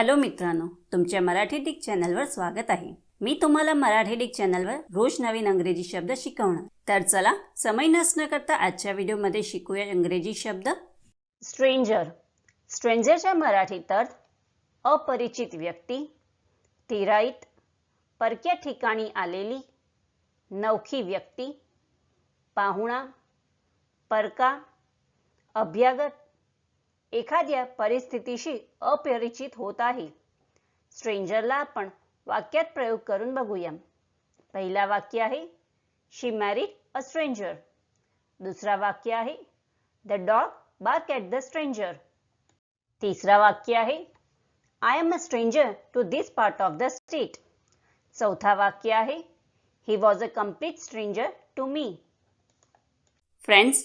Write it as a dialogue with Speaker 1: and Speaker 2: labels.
Speaker 1: Hello मित्रांनो तुमच्या Marathi Dick चॅनलवर स्वागत आहे. मी तुम्हाला मराठी डिक चॅनलवर रोज नवीन अंग्रेजी शब्द शिकवणार. तर चला समय नसणं करता आजच्या व्हिडिओमध्ये शिकूया इंग्रजी शब्द. स्ट्रेंजर स्ट्रेंजरच्या मराठीत अर्थ अपरिचित व्यक्ती तिराईत परक्या ठिकाणी आलेली नवखी व्यक्ती पाहुणा परका अभ्यागत एखाद्या परिस्थितीशी अपरिचित होत आहे. स्ट्रेंजरला आपण वाक्यात प्रयोग करून बघूया. पहिला वाक्य आहे शी मॅरिड अ स्ट्रेंजर दुसरा वाक्य आहे the dog bark at the stranger तिसरा वाक्य आहे I am a stranger to this part of the state चौथा वाक्य आहे he was a complete stranger to me friends